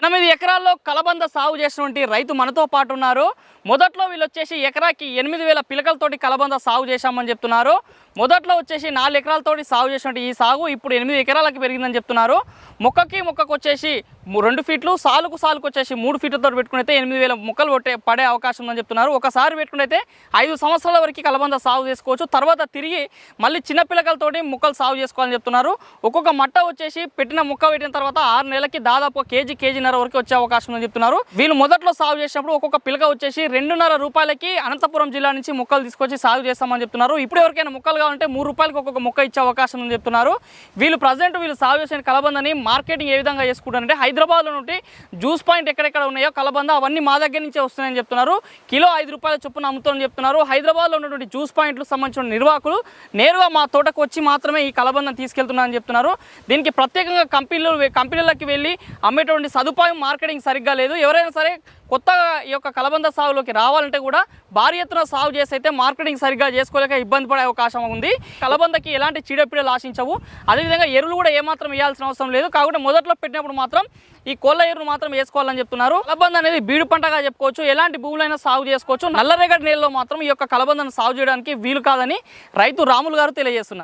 ఎనిమిది ఎకరాల్లో కలబంద సాగు చేసినటువంటి రైతు మనతో పాటు ఉన్నారు. మొదట్లో వీళ్ళు వచ్చేసి ఎకరాకి ఎనిమిది వేల పిలకలతోటి కలబంద సాగు చేశామని చెప్తున్నారు. మొదట్లో వచ్చేసి నాలుగు ఎకరాలతోటి సాగు చేసినటువంటి ఈ సాగు ఇప్పుడు ఎనిమిది ఎకరాలకి పెరిగిందని చెప్తున్నారు. మొక్కకి మొక్కకు వచ్చేసి రెండు ఫీట్లు సాలుకు సాలుకు వచ్చేసి మూడు ఫీట్లతో పెట్టుకునైతే ఎనిమిది వేల మొక్కలు కొట్టే పడే అవకాశం ఉందని చెప్తున్నారు. ఒకసారి పెట్టుకునైతే ఐదు సంవత్సరాల వరకు కలబంద సాగు చేసుకోవచ్చు. తర్వాత తిరిగి మళ్ళీ చిన్న పిల్లకలతోటి మొక్కలు సాగు చేసుకోవాలని చెప్తున్నారు. ఒక్కొక్క మట్ట వచ్చేసి పెట్టిన మొక్క పెట్టిన తర్వాత ఆరు నెలలకి దాదాపు కేజీ కేజీన్నర వరకు వచ్చే అవకాశం ఉందని చెప్తున్నారు. వీళ్ళు మొదట్లో సాగు చేసినప్పుడు ఒక్కొక్క పిలక వచ్చేసి రెండున్నర రూపాయలకి అనంతపురం జిల్లా నుంచి మొక్కలు తీసుకొచ్చి సాగు చేస్తామని చెప్తున్నారు. ఇప్పుడు ఎవరికైనా మొక్కలు కావాలంటే మూడు రూపాయలకి ఒక్కొక్క మొక్క ఇచ్చే అవకాశం ఉందని చెప్తున్నారు. వీళ్ళు ప్రజెంట్ వీళ్ళు సాగు చేసిన కలబందని మార్కెటింగ్ ఏ విధంగా చేసుకుంటారంటే హైదరాబాద్లో నుండి జ్యూస్ పాయింట్ ఎక్కడెక్కడ ఉన్నాయో కలబంద అవన్నీ మా దగ్గర నుంచే వస్తున్నాయని చెప్తున్నారు. కిలో ఐదు రూపాయల చొప్పున అమ్ముతామని చెప్తున్నారు. హైదరాబాద్లో ఉన్నటువంటి జ్యూస్ పాయింట్లకు సంబంధించిన నిర్వాహకులు నేరుగా మా తోటకు వచ్చి మాత్రమే ఈ కలబందను తీసుకెళ్తున్నారని చెప్తున్నారు. దీనికి ప్రత్యేకంగా కంపెనీలు కంపెనీలకు వెళ్ళి అమ్మేటువంటి సదుపాయం మార్కెటింగ్ సరిగ్గా లేదు. ఎవరైనా సరే కొత్తగా ఈ యొక్క కలబంద సాగులోకి రావాలంటే కూడా భారీ ఎత్తున సాగు చేసి అయితే మార్కెటింగ్ సరిగ్గా చేసుకోలేక ఇబ్బంది పడే అవకాశం ఉంది. కలబందకి ఎలాంటి చీడపీడలు ఆశించవు. అదేవిధంగా ఎరువులు కూడా ఏమాత్రం వేయాల్సిన అవసరం లేదు. కాకుండా మొదట్లో పెట్టినప్పుడు మాత్రం ఈ కోళ్ళ ఎరువులు మాత్రం వేసుకోవాలని చెప్తున్నారు. కలబంద అనేది బీడు పంటగా చెప్పుకోవచ్చు. ఎలాంటి భూములైనా సాగు చేసుకోవచ్చు. నల్లరేగడి నేలలో మాత్రం ఈ యొక్క కలబందను సాగు చేయడానికి వీలు కాదని రైతు రాములు గారు తెలియజేస్తున్నారు.